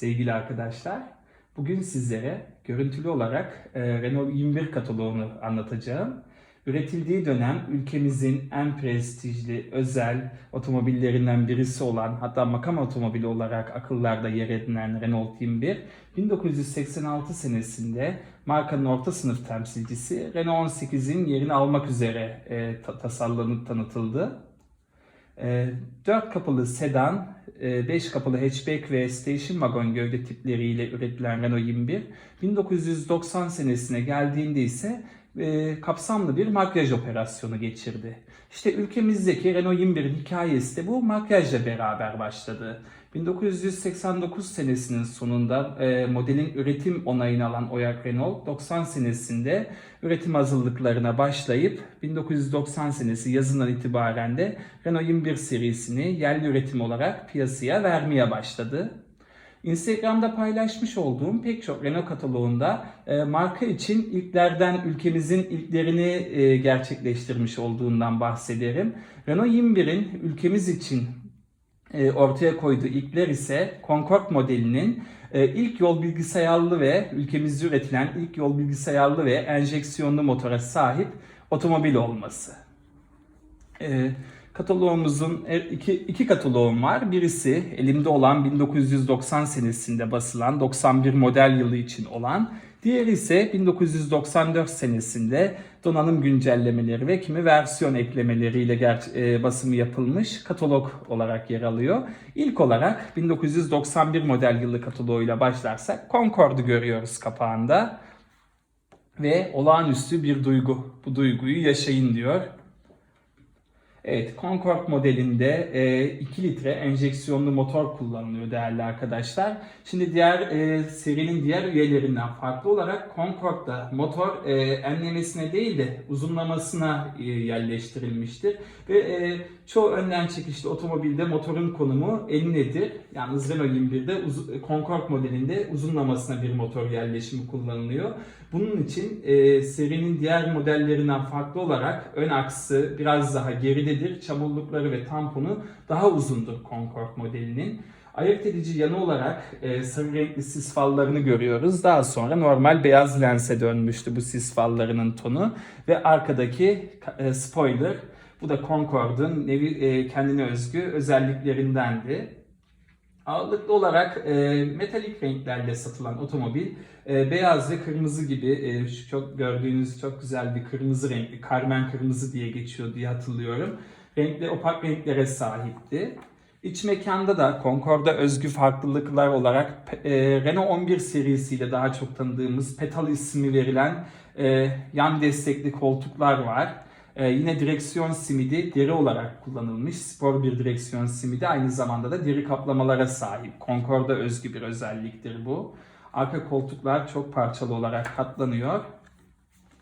Sevgili arkadaşlar, bugün sizlere görüntülü olarak e, Renault 21 kataloğunu anlatacağım. Üretildiği dönem ülkemizin en prestijli özel otomobillerinden birisi olan hatta makam otomobili olarak akıllarda yer edinen Renault 21 1986 senesinde markanın orta sınıf temsilcisi Renault 18'in yerini almak üzere e, ta- tasarlanıp tanıtıldı. 4 kapılı sedan, 5 kapılı hatchback ve station wagon gövde tipleriyle üretilen Renault 21, 1990 senesine geldiğinde ise e, kapsamlı bir makyaj operasyonu geçirdi. İşte ülkemizdeki Renault 21'in hikayesi de bu makyajla beraber başladı. 1989 senesinin sonunda e, modelin üretim onayını alan Oyak Renault 90 senesinde üretim hazırlıklarına başlayıp 1990 senesi yazından itibaren de Renault 21 serisini yerli üretim olarak piyasaya vermeye başladı. Instagram'da paylaşmış olduğum pek çok Renault kataloğunda e, marka için ilklerden ülkemizin ilklerini e, gerçekleştirmiş olduğundan bahsederim. Renault 21'in ülkemiz için e, ortaya koyduğu ilkler ise Concorde modelinin e, ilk yol bilgisayarlı ve ülkemizde üretilen ilk yol bilgisayarlı ve enjeksiyonlu motora sahip otomobil olması. E, kataloğumuzun e, iki, iki kataloğum var. Birisi elimde olan 1990 senesinde basılan 91 model yılı için olan. Diğeri ise 1994 senesinde donanım güncellemeleri ve kimi versiyon eklemeleriyle ger- e, basımı yapılmış katalog olarak yer alıyor. İlk olarak 1991 model yılı kataloğuyla başlarsak Concorde'u görüyoruz kapağında ve olağanüstü bir duygu. Bu duyguyu yaşayın diyor. Evet, Concorde modelinde e, 2 litre enjeksiyonlu motor kullanılıyor değerli arkadaşlar. Şimdi diğer e, serinin diğer üyelerinden farklı olarak Concorde'da motor e, enlemesine değil de uzunlamasına e, yerleştirilmiştir. Ve e, çoğu önden çekişli otomobilde motorun konumu enlidir. Yalnız Renault 21'de uz- Concorde modelinde uzunlamasına bir motor yerleşimi kullanılıyor. Bunun için e, serinin diğer modellerinden farklı olarak ön aksı biraz daha geridedir. Çamurlukları ve tamponu daha uzundur Concorde modelinin. Ayırt edici yanı olarak e, sarı renkli sis fallarını görüyoruz. Daha sonra normal beyaz lense dönmüştü bu sis fallarının tonu. Ve arkadaki e, spoiler bu da Concorde'un nevi, e, kendine özgü özelliklerindendi. Ağırlıklı olarak e, metalik renklerle satılan otomobil e, beyaz ve kırmızı gibi e, şu çok gördüğünüz çok güzel bir kırmızı renkli karmen kırmızı diye geçiyor diye hatırlıyorum. Renkli opak renklere sahipti. İç mekanda da Concorde'a özgü farklılıklar olarak e, Renault 11 serisiyle daha çok tanıdığımız Petal ismi verilen e, yan destekli koltuklar var. Ee, yine direksiyon simidi deri olarak kullanılmış. Spor bir direksiyon simidi aynı zamanda da deri kaplamalara sahip. Concorde'a özgü bir özelliktir bu. Arka koltuklar çok parçalı olarak katlanıyor.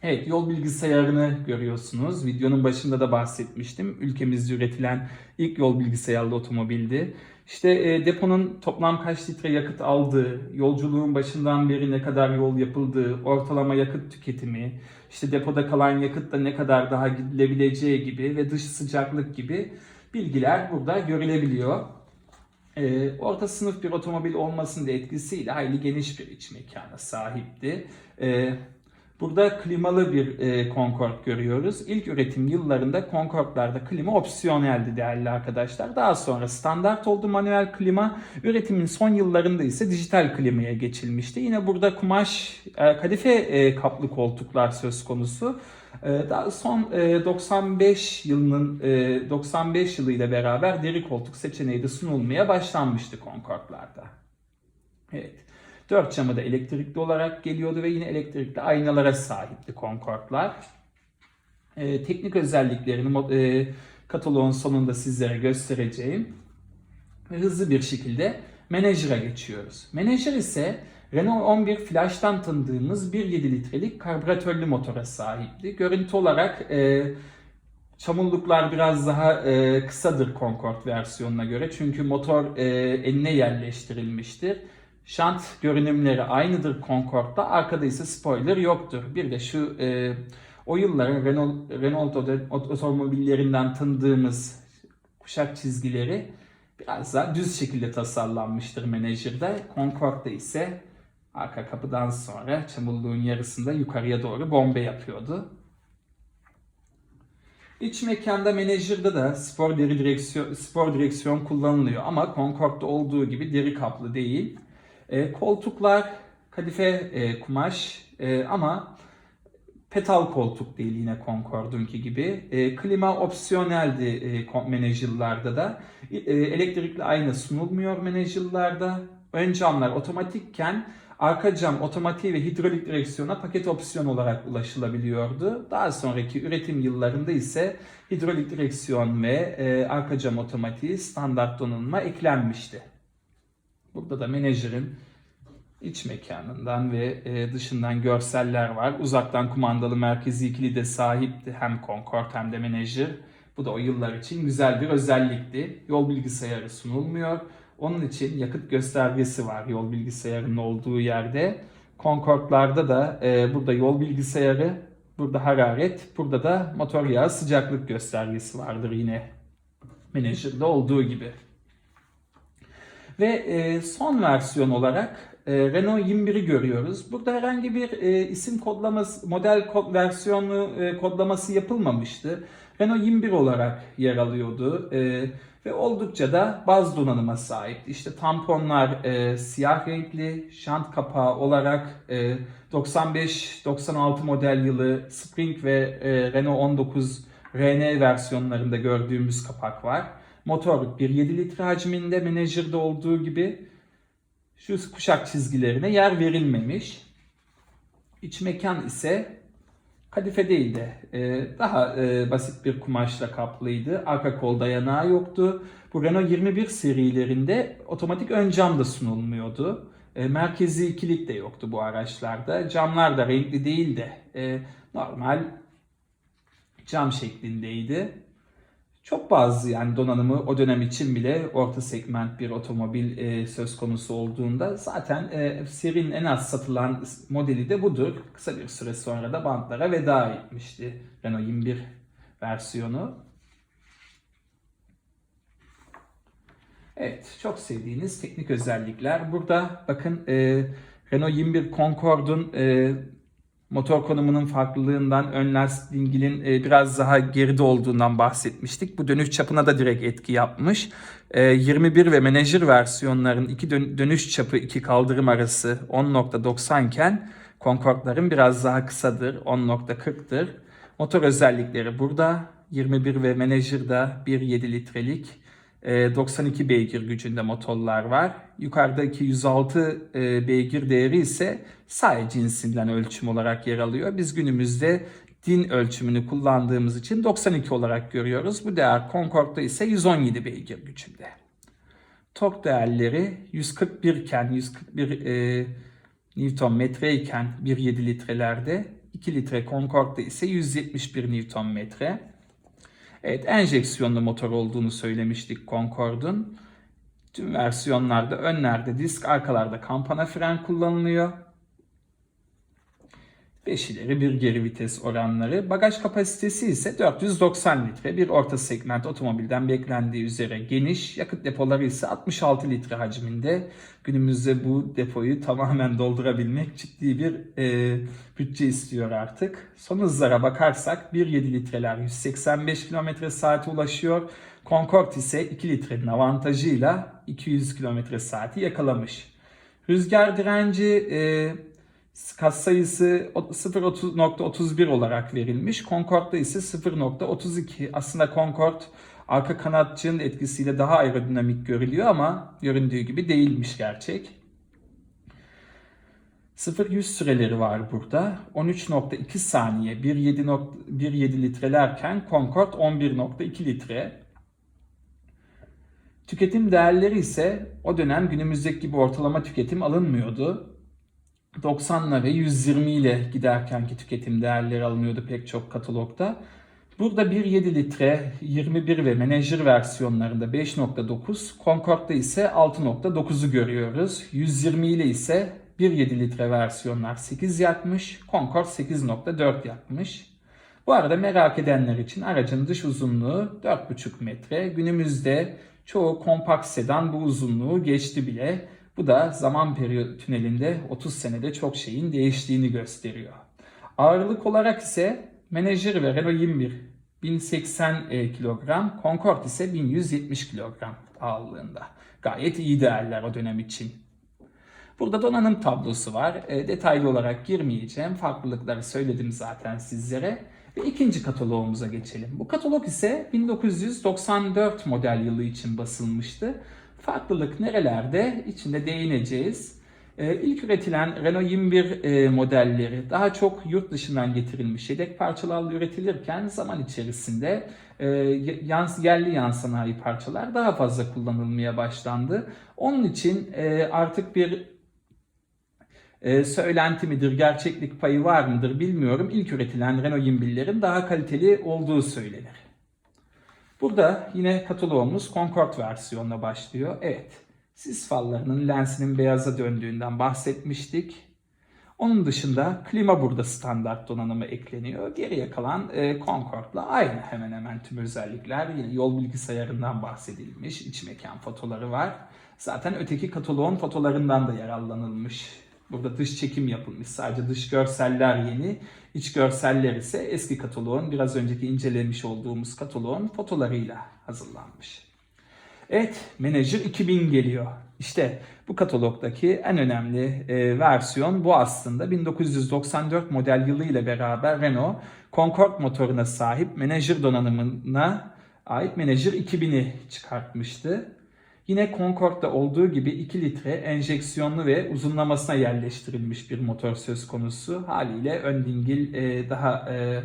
Evet yol bilgisayarını görüyorsunuz. Videonun başında da bahsetmiştim. Ülkemizde üretilen ilk yol bilgisayarlı otomobildi. İşte e, deponun toplam kaç litre yakıt aldığı, yolculuğun başından beri ne kadar yol yapıldığı, ortalama yakıt tüketimi, işte depoda kalan yakıtla ne kadar daha gidilebileceği gibi ve dış sıcaklık gibi bilgiler burada görülebiliyor. E, orta sınıf bir otomobil olmasının da etkisiyle hayli geniş bir iç mekana sahipti. E, Burada klimalı bir e, Concorde görüyoruz. İlk üretim yıllarında Concorde'larda klima opsiyoneldi değerli arkadaşlar. Daha sonra standart oldu manuel klima. Üretimin son yıllarında ise dijital klimaya geçilmişti. Yine burada kumaş, e, kadife e, kaplı koltuklar söz konusu. E, daha son e, 95 yılının e, 95 yılı ile beraber deri koltuk seçeneği de sunulmaya başlanmıştı Concorde'larda. Evet. Dört camı da elektrikli olarak geliyordu ve yine elektrikli aynalara sahipti Concorde'lar. Ee, teknik özelliklerini e, kataloğun sonunda sizlere göstereceğim. Ve hızlı bir şekilde Manager'a geçiyoruz. Manager ise Renault 11 Flash'tan tanıdığımız 1.7 litrelik karbüratörlü motora sahipti. Görüntü olarak e, Çamurluklar biraz daha e, kısadır Concorde versiyonuna göre çünkü motor e, eline yerleştirilmiştir. Şant görünümleri aynıdır Concorde'da. Arkada ise spoiler yoktur. Bir de şu e, o yılların Renault, Renault otomobillerinden tanıdığımız kuşak çizgileri biraz daha düz şekilde tasarlanmıştır Manager'da. Concorde'da ise arka kapıdan sonra çamurluğun yarısında yukarıya doğru bombe yapıyordu. İç mekanda Manager'da da spor deri direksiyon, spor direksiyon kullanılıyor ama Concorde'da olduğu gibi deri kaplı değil. E, koltuklar kadife e, kumaş e, ama petal koltuk değil yine Concorde'unki gibi. E, klima opsiyoneldi e, Manager'larda da. E, elektrikli ayna sunulmuyor Manager'larda. Ön camlar otomatikken arka cam otomatik ve hidrolik direksiyona paket opsiyon olarak ulaşılabiliyordu. Daha sonraki üretim yıllarında ise hidrolik direksiyon ve e, arka cam otomatiği standart donanıma eklenmişti. Burada da menajerin iç mekanından ve e, dışından görseller var. Uzaktan kumandalı merkezi ikili de sahipti hem Concorde hem de Manager. Bu da o yıllar için güzel bir özellikti. Yol bilgisayarı sunulmuyor. Onun için yakıt göstergesi var yol bilgisayarının olduğu yerde. Concorde'larda da e, burada yol bilgisayarı, burada hararet, burada da motor yağı sıcaklık göstergesi vardır yine Manager'da olduğu gibi. Ve e, son versiyon olarak e, Renault 21'i görüyoruz. Burada herhangi bir e, isim kodlaması, model kod versiyonu e, kodlaması yapılmamıştı. Renault 21 olarak yer alıyordu e, ve oldukça da baz donanıma sahip. İşte tamponlar e, siyah renkli, şant kapağı olarak e, 95-96 model yılı Spring ve e, Renault 19 RN versiyonlarında gördüğümüz kapak var. Motor 1.7 litre hacminde Manager'da olduğu gibi şu kuşak çizgilerine yer verilmemiş. İç mekan ise kadife değil de e, daha e, basit bir kumaşla kaplıydı. Arka kol dayanağı yoktu. Bu Renault 21 serilerinde otomatik ön cam da sunulmuyordu. E, merkezi kilit de yoktu bu araçlarda. Camlar da renkli değil de normal cam şeklindeydi. Çok bazı yani donanımı o dönem için bile orta segment bir otomobil e, söz konusu olduğunda zaten e, serinin en az satılan modeli de budur. Kısa bir süre sonra da bantlara veda etmişti Renault 21 versiyonu. Evet, çok sevdiğiniz teknik özellikler. Burada bakın e, Renault 21 Concorde'un e, motor konumunun farklılığından, ön lastik dingilin e, biraz daha geride olduğundan bahsetmiştik. Bu dönüş çapına da direkt etki yapmış. 21 e, ve Manager versiyonların iki dönüş çapı, iki kaldırım arası 10.90 iken Concorde'ların biraz daha kısadır, 10.40'tır. Motor özellikleri burada. 21 ve Manager'da 1.7 litrelik 92 e, beygir gücünde motorlar var. Yukarıdaki 106 e, beygir değeri ise say cinsinden ölçüm olarak yer alıyor. Biz günümüzde din ölçümünü kullandığımız için 92 olarak görüyoruz. Bu değer Concorde'da ise 117 beygir gücünde. Tork değerleri 141 iken 141 e, Newton metre iken 1.7 litrelerde 2 litre Concorde'da ise 171 Newton metre. Evet enjeksiyonlu motor olduğunu söylemiştik Concorde'un. Tüm versiyonlarda önlerde disk, arkalarda kampana fren kullanılıyor. 5 ileri bir geri vites oranları. Bagaj kapasitesi ise 490 litre. Bir orta segment otomobilden beklendiği üzere geniş. Yakıt depoları ise 66 litre hacminde. Günümüzde bu depoyu tamamen doldurabilmek ciddi bir e, bütçe istiyor artık. Son hızlara bakarsak 1.7 litreler 185 km saate ulaşıyor. Concorde ise 2 litrenin avantajıyla 200 km saati yakalamış. Rüzgar direnci e, Kas sayısı 0.31 olarak verilmiş. Concorde'da ise 0.32. Aslında Concorde arka kanatçının etkisiyle daha aerodinamik görülüyor ama göründüğü gibi değilmiş gerçek. 0-100 süreleri var burada. 13.2 saniye 1.7 litrelerken Concorde 11.2 litre. Tüketim değerleri ise o dönem günümüzdeki gibi ortalama tüketim alınmıyordu. 90'la ve 120 ile giderkenki tüketim değerleri alınıyordu pek çok katalogda. Burada 1.7 litre 21 ve Manager versiyonlarında 5.9, Concorde'da ise 6.9'u görüyoruz. 120 ile ise 1.7 litre versiyonlar 8 yakmış, Concorde 8.4 yakmış. Bu arada merak edenler için aracın dış uzunluğu 4.5 metre. Günümüzde Çoğu kompakt sedan bu uzunluğu geçti bile. Bu da zaman periyot tünelinde 30 senede çok şeyin değiştiğini gösteriyor. Ağırlık olarak ise Menajer ve Renault 21 1080 e, kilogram, Concorde ise 1170 kilogram ağırlığında. Gayet iyi değerler o dönem için. Burada donanım tablosu var. E, detaylı olarak girmeyeceğim. Farklılıkları söyledim zaten sizlere. Ve ikinci kataloğumuza geçelim. Bu katalog ise 1994 model yılı için basılmıştı. Farklılık nerelerde? İçinde değineceğiz. E, ilk üretilen Renault 21 e, modelleri daha çok yurt dışından getirilmiş yedek parçalarla üretilirken zaman içerisinde e, yans, yerli yan sanayi parçalar daha fazla kullanılmaya başlandı. Onun için e, artık bir e, söylenti midir, gerçeklik payı var mıdır bilmiyorum. İlk üretilen Renault 21'lerin daha kaliteli olduğu söylenir. Burada yine kataloğumuz Concorde versiyonuna başlıyor. Evet, sis fallarının lensinin beyaza döndüğünden bahsetmiştik. Onun dışında klima burada standart donanımı ekleniyor. Geriye kalan e, Concorde'la aynı hemen hemen tüm özellikler. Yine yol bilgisayarından bahsedilmiş. iç mekan fotoları var. Zaten öteki kataloğun fotolarından da yararlanılmış. Burada dış çekim yapılmış. Sadece dış görseller yeni. İç görseller ise eski kataloğun biraz önceki incelemiş olduğumuz kataloğun fotolarıyla hazırlanmış. Evet, Manager 2000 geliyor. İşte bu katalogdaki en önemli e, versiyon bu aslında. 1994 model yılı ile beraber Renault Concorde motoruna sahip Manager donanımına ait Manager 2000'i çıkartmıştı. Yine Concorde'da olduğu gibi 2 litre enjeksiyonlu ve uzunlamasına yerleştirilmiş bir motor söz konusu. Haliyle ön dingil e, daha e,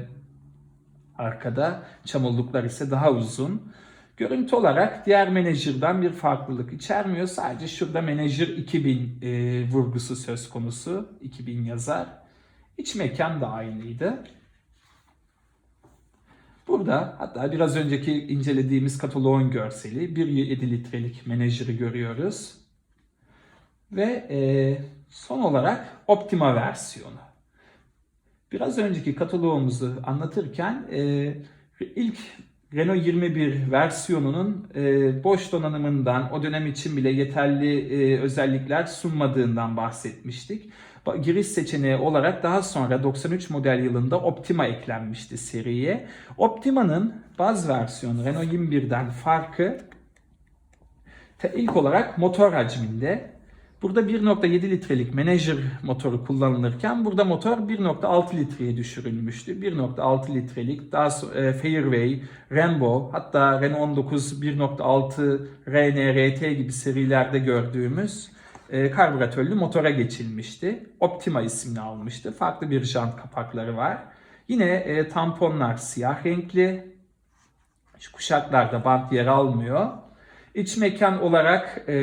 arkada, çamurluklar ise daha uzun. Görüntü olarak diğer menajerden bir farklılık içermiyor. Sadece şurada menajer 2000 e, vurgusu söz konusu. 2000 yazar. İç mekan da aynıydı. Burada hatta biraz önceki incelediğimiz kataloğun görseli 1.7 litrelik menajeri görüyoruz. Ve e, son olarak Optima versiyonu. Biraz önceki kataloğumuzu anlatırken e, ilk Renault 21 versiyonunun e, boş donanımından o dönem için bile yeterli e, özellikler sunmadığından bahsetmiştik. Giriş seçeneği olarak daha sonra 93 model yılında Optima eklenmişti seriye. Optima'nın baz versiyonu Renault 21'den farkı ilk olarak motor hacminde. Burada 1.7 litrelik Manager motoru kullanılırken burada motor 1.6 litreye düşürülmüştü. 1.6 litrelik daha sonra e, Fairway, Rambo hatta Renault 19 1.6 RN, gibi serilerde gördüğümüz e, karbüratörlü motora geçilmişti. Optima ismini almıştı. Farklı bir jant kapakları var. Yine e, tamponlar siyah renkli. Şu kuşaklarda bant yer almıyor. İç mekan olarak e,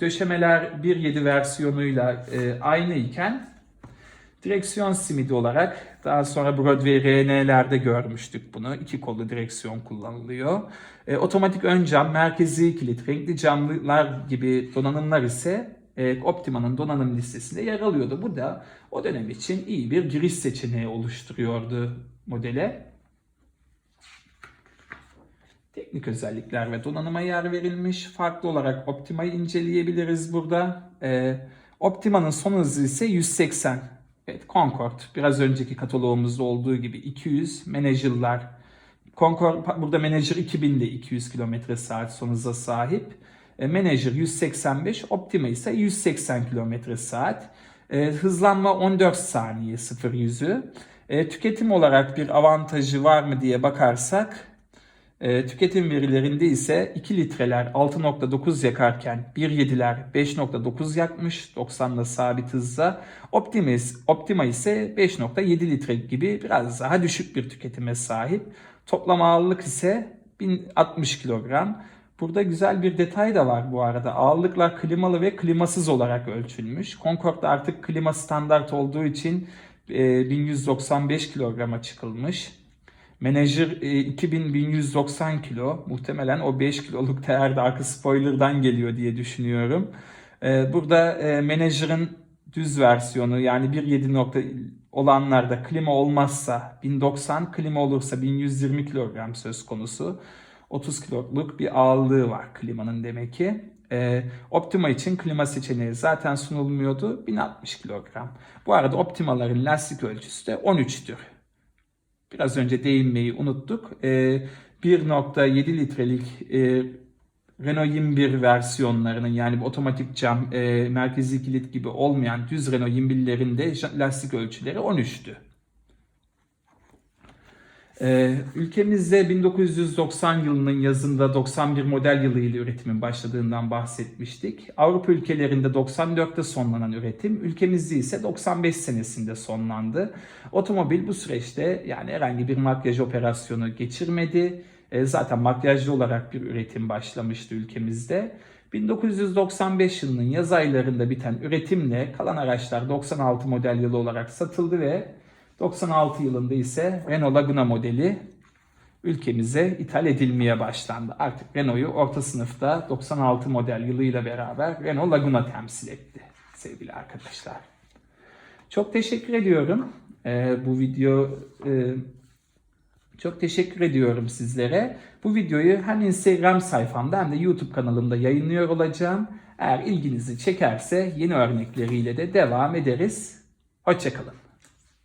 döşemeler 1.7 versiyonuyla e, aynı iken direksiyon simidi olarak daha sonra Broadway RN'lerde görmüştük bunu. İki kollu direksiyon kullanılıyor. E, otomatik ön cam, merkezi kilit, renkli camlar gibi donanımlar ise e, Optima'nın donanım listesinde yer alıyordu. Bu da o dönem için iyi bir giriş seçeneği oluşturuyordu modele. Teknik özellikler ve donanıma yer verilmiş. Farklı olarak Optima'yı inceleyebiliriz burada. E, Optima'nın son hızı ise 180. Evet Concorde biraz önceki kataloğumuzda olduğu gibi 200. Manager'lar Concorde burada Manager 2000'de 200 km saat son hıza sahip. E, Manager 185, Optima ise 180 km saat. E, hızlanma 14 saniye 0 yüzü. E, tüketim olarak bir avantajı var mı diye bakarsak tüketim verilerinde ise 2 litreler 6.9 yakarken 1.7'ler 5.9 yakmış 90'da sabit hızla. Optimus, Optima ise 5.7 litre gibi biraz daha düşük bir tüketime sahip. Toplam ağırlık ise 1060 kilogram. Burada güzel bir detay da var bu arada. Ağırlıklar klimalı ve klimasız olarak ölçülmüş. Concorde'da artık klima standart olduğu için 1195 e, kilograma çıkılmış. Manager 2190 e, kilo. Muhtemelen o 5 kiloluk değer de arka spoiler'dan geliyor diye düşünüyorum. E, burada Manager'ın düz versiyonu yani 1.7 nokta olanlarda klima olmazsa 1090, klima olursa 1120 kilogram söz konusu. 30 kiloluk bir ağırlığı var klimanın demek ki. Ee, Optima için klima seçeneği zaten sunulmuyordu. 1060 kilogram. Bu arada Optima'ların lastik ölçüsü de 13'tür. Biraz önce değinmeyi unuttuk. Ee, 1.7 litrelik e, Renault 21 versiyonlarının yani otomatik cam, e, merkezi kilit gibi olmayan düz Renault 21'lerin de lastik ölçüleri 13'tü. Ee, ülkemizde 1990 yılının yazında 91 model yılıyla üretimin başladığından bahsetmiştik. Avrupa ülkelerinde 94'te sonlanan üretim, ülkemizde ise 95 senesinde sonlandı. Otomobil bu süreçte yani herhangi bir makyaj operasyonu geçirmedi. E, zaten makyajlı olarak bir üretim başlamıştı ülkemizde. 1995 yılının yaz aylarında biten üretimle kalan araçlar 96 model yılı olarak satıldı ve 96 yılında ise Renault Laguna modeli ülkemize ithal edilmeye başlandı. Artık Renault'u orta sınıfta 96 model yılıyla beraber Renault Laguna temsil etti sevgili arkadaşlar. Çok teşekkür ediyorum. Ee, bu video e, çok teşekkür ediyorum sizlere. Bu videoyu hem Instagram sayfamda hem de YouTube kanalımda yayınlıyor olacağım. Eğer ilginizi çekerse yeni örnekleriyle de devam ederiz. Hoşçakalın.